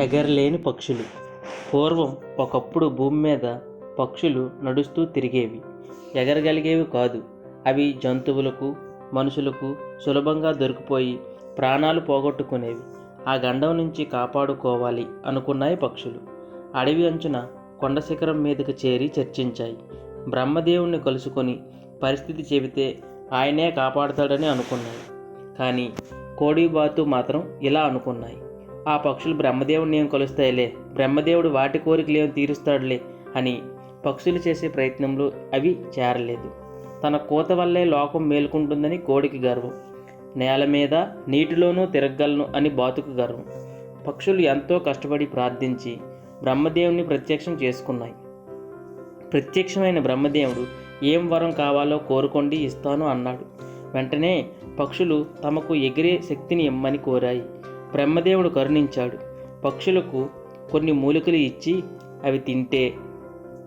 ఎగరలేని పక్షులు. పూర్వం ఒకప్పుడు భూమి మీద పక్షులు నడుస్తూ తిరిగేవి. ఎగరగలిగేవి కాదు. అవి జంతువులకు మనుషులకు సులభంగా దొరికిపోయి ప్రాణాలు పోగొట్టుకునేవి. ఆ గండం నుంచి కాపాడుకోవాలి అనుకున్నాయి పక్షులు. అడవి అంచున కొండ శిఖరం మీదకు చేరి చర్చించాయి. బ్రహ్మదేవుణ్ణి కలుసుకొని పరిస్థితి చెబితే ఆయనే కాపాడతాడని అనుకున్నాయి. కానీ కోడిబాతు మాత్రం ఇలా అనుకున్నాయి. ఆ పక్షులు బ్రహ్మదేవుడిని ఏం కలుస్తాయిలే? బ్రహ్మదేవుడు వాటి కోరికలు ఏం తీరుస్తాడులే? అని పక్షులు చేసే ప్రయత్నంలో అవి చేరలేదు. తన కోత వల్లే లోకం మేలుకుంటుందని కోడికి గర్వం. నేల మీద నీటిలోనూ తిరగలను అని బాతుకు గర్వం. పక్షులు ఎంతో కష్టపడి ప్రార్థించి బ్రహ్మదేవుని ప్రత్యక్షం చేసుకున్నాయి. ప్రత్యక్షమైన బ్రహ్మదేవుడు ఏం వరం కావాలో కోరుకోండి ఇస్తాను అన్నాడు. వెంటనే పక్షులు తమకు ఎగిరే శక్తిని ఇమ్మని కోరాయి. బ్రహ్మదేవుడు కరుణించాడు. పక్షులకు కొన్ని మూలికలు ఇచ్చి అవి తింటే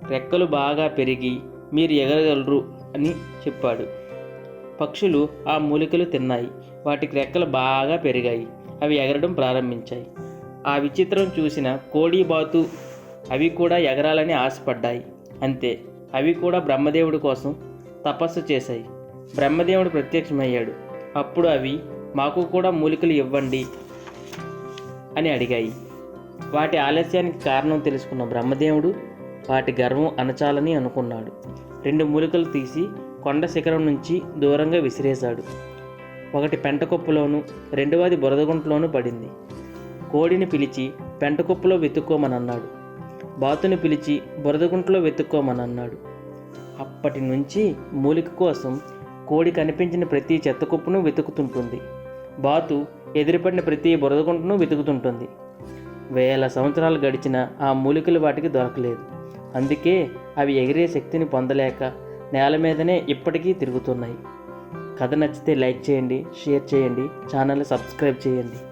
రెక్కలు బాగా పెరిగి మీరు ఎగరగలరు అని చెప్పాడు. పక్షులు ఆ మూలికలు తిన్నాయి. వాటికి రెక్కలు బాగా పెరిగాయి. అవి ఎగరడం ప్రారంభించాయి. ఆ విచిత్రం చూసిన కోడి బాతు అవి కూడా ఎగరాలని ఆశపడ్డాయి. అంతే అవి కూడా బ్రహ్మదేవుడి కోసం తపస్సు చేశాయి. బ్రహ్మదేవుడు ప్రత్యక్షమయ్యాడు. అప్పుడు అవి మాకు కూడా మూలికలు ఇవ్వండి అని అడిగాయి. వాటి ఆలస్యానికి కారణం తెలుసుకున్న బ్రహ్మదేవుడు వాటి గర్వం అణచాలని అనుకున్నాడు. రెండు మూలికలు తీసి కొండ శిఖరం నుంచి దూరంగా విసిరేశాడు. ఒకటి పెంటకొప్పులోను రెండవది బురదగుంటలోనూ పడింది. కోడిని పిలిచి పెంటకొప్పులో వెతుక్కోమనన్నాడు. బాతుని పిలిచి బురదగుంటలో వెతుక్కోమనన్నాడు. అప్పటి నుంచి మూలిక కోసం కోడి కనిపించిన ప్రతి చెత్తకుప్పును వెతుకుతుంటుంది. బాతు ఎదురుపడిన ప్రతి బురదగుంటను వెతుకుతుంటుంది. వేల సంవత్సరాలు గడిచిన ఆ మూలికలు వాటికి దొరకలేదు. అందుకే అవి ఎగిరే శక్తిని పొందలేక నేల మీదనే ఇప్పటికీ తిరుగుతున్నాయి. కథ నచ్చితే లైక్ చేయండి షేర్ చేయండి ఛానల్ సబ్స్క్రైబ్ చేయండి.